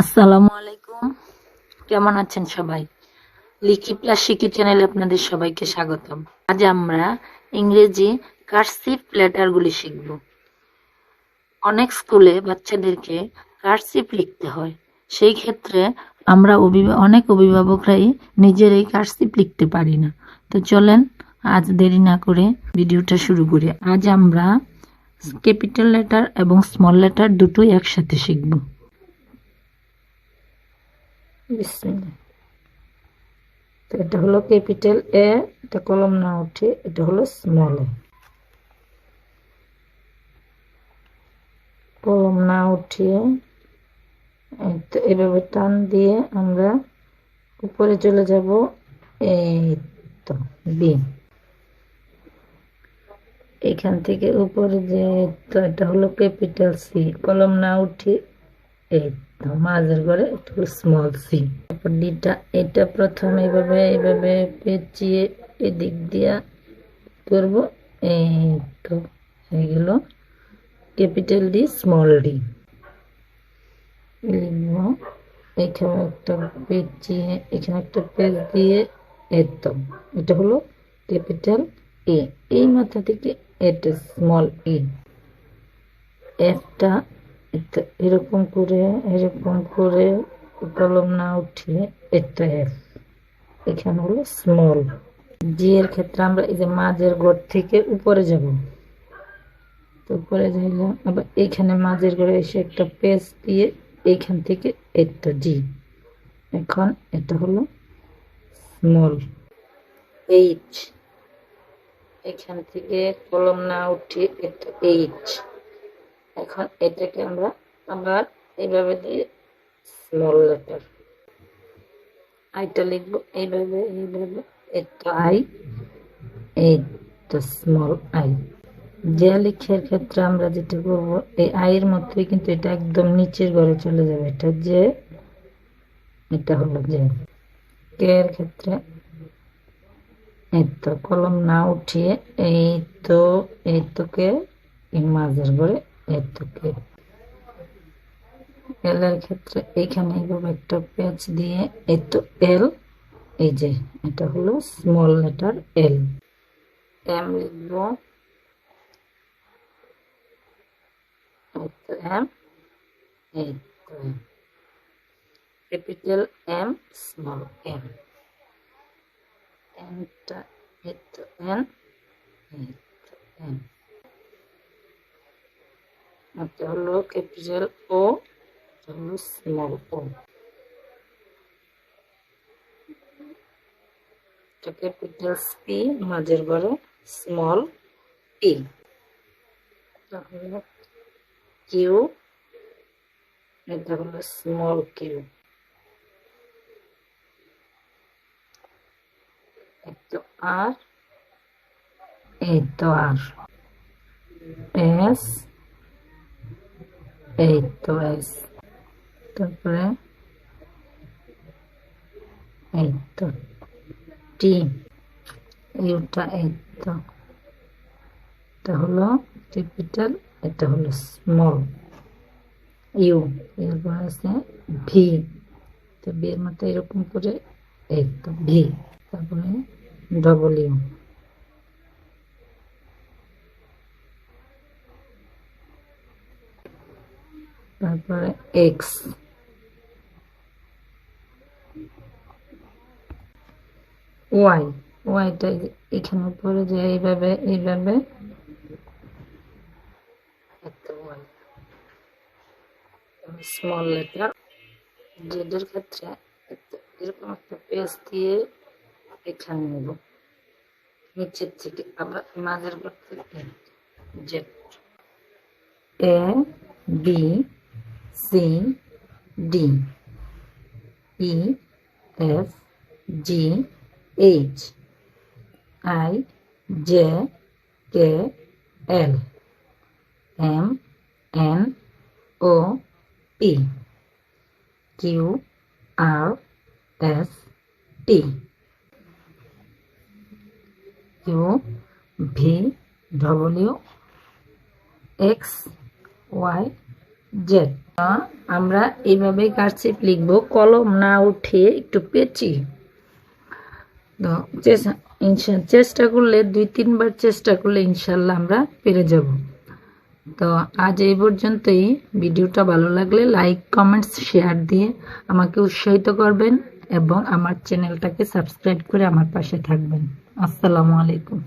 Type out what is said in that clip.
আসসালামু আলাইকুম। কেমন আছেন সবাই? লিখি প্লাস শিখি চ্যানেলে আপনাদের সবাইকে স্বাগতম। আজ আমরা ইংরেজি কার্সিভ লেটারগুলি শিখব। অনেক স্কুলে বাচ্চাদেরকে কার্সিভ লিখতে হয়। সেই ক্ষেত্রে আমরা অনেক অভিভাবকরাই নিজেরাই কার্সিভ লিখতে পারি না। তো চলেন আজ দেরি না করে ভিডিওটা শুরু করি। আজ আমরা ক্যাপিটাল লেটার এবং স্মল লেটার দুটোই একসাথে শিখব। তো এটা হলো ক্যাপিটাল এ এটা কলম না উঠে, এটা হলো স্মল এ কলম না উঠিয়ে এভাবে টান দিয়ে আমরা উপরে চলে যাব, এই তো বি এখান থেকে উপরে যে, তো এটা হলো ক্যাপিটাল সি কলম না উঠে, এই মাঝের ঘরে স্মল সি তারপর ডিটা এটা প্রথম এইভাবে এইভাবে পেঁচিয়ে এদিক দিয়া করব। এই তো হয়ে গেল। ক্যাপিটাল ডি স্মল ডি লিখব, এখানে একটা পেঁচিয়ে, এখানে একটা পেজ দিয়ে এতো এটা হলো ক্যাপিটাল এ এই মাথা থেকে এটা স্মল এ এটা এরকম করে এরকম করে কলম না উঠিয়ে এটা এফ এখানে হলো স্মল জি এর ক্ষেত্রে আমরা এই যে মাঝের ঘর থেকে উপরে যাব। তো উপরে যাইলাম আবার এখানে মাঝের ঘরে এসে একটা পেজ দিয়ে এইখান থেকে একটা জি এখন এটা হলো স্মল এইচ এখান থেকে কলম না উঠিয়ে এটা এইচ এখন এটাকে আমরা আবার এইভাবে দিয়ে স্মল লেটার আইটা লিখব, এইভাবে এইভাবে এটা আই এইটা স্মল আই যে লিখের ক্ষেত্রে আমরা যেটা করব, এই কিন্তু এটা একদম নিচের ঘরে চলে যাবে, এটা যে, এটা হলো যে। কে ক্ষেত্রে? এই তো কলম না উঠিয়ে এই তো, এই তোকে মাঝের ঘরে এই এল এর ক্ষেত্রে এইভাবে একটা পেঁচ দিয়ে এই এল এই যে এটা হলো স্মল লেটার এল এম লিখব। M capital M small M এনটা এই তো এন এই এটা হলো ক্যাপিটাল ও হলো স্মল ও ক্যাপিটাল পি মাঝের ঘরে স্মল পি এটা হলো কিউ এটা হলো স্মল কিউ তো আর এই তো আর এস এই তো এস তারপরে এই তো টি ইউটা এই এটা হলো ক্যাপিটাল, এটা হলো স্মল, ইউ, এরপর আছে ভি, তো বি মতো এরকম করে এই ভি, তারপরে ডবল ইউ। তারপরে এক্স ওয়াই ওয়াইটা এখানে পরে যে এইভাবে এইভাবে। স্মল লেটার জেডের ক্ষেত্রে এরকম একটা পেজ দিয়ে এখানে নেব। নিচের থেকে আবার মাঝের ঘর থেকে Z A B C D. E F G H I J K L. M N O P. Q R S T. Q V W X Y Z আমরা এইভাবে কারসিপ লিখব। কলম না উঠে একটু পেঁচি। চেষ্টা করলে, দুই, তিনবার চেষ্টা করলে ইনশাল্লাহ আমরা পেরে যাব। তো আজ এই পর্যন্তই। ভিডিওটা ভালো লাগলে লাইক, কমেন্টস, শেয়ার দিয়ে আমাকে উৎসাহিত করবেন এবং আমার চ্যানেলটাকে সাবস্ক্রাইব করে আমার পাশে থাকবেন। আসসালামু আলাইকুম।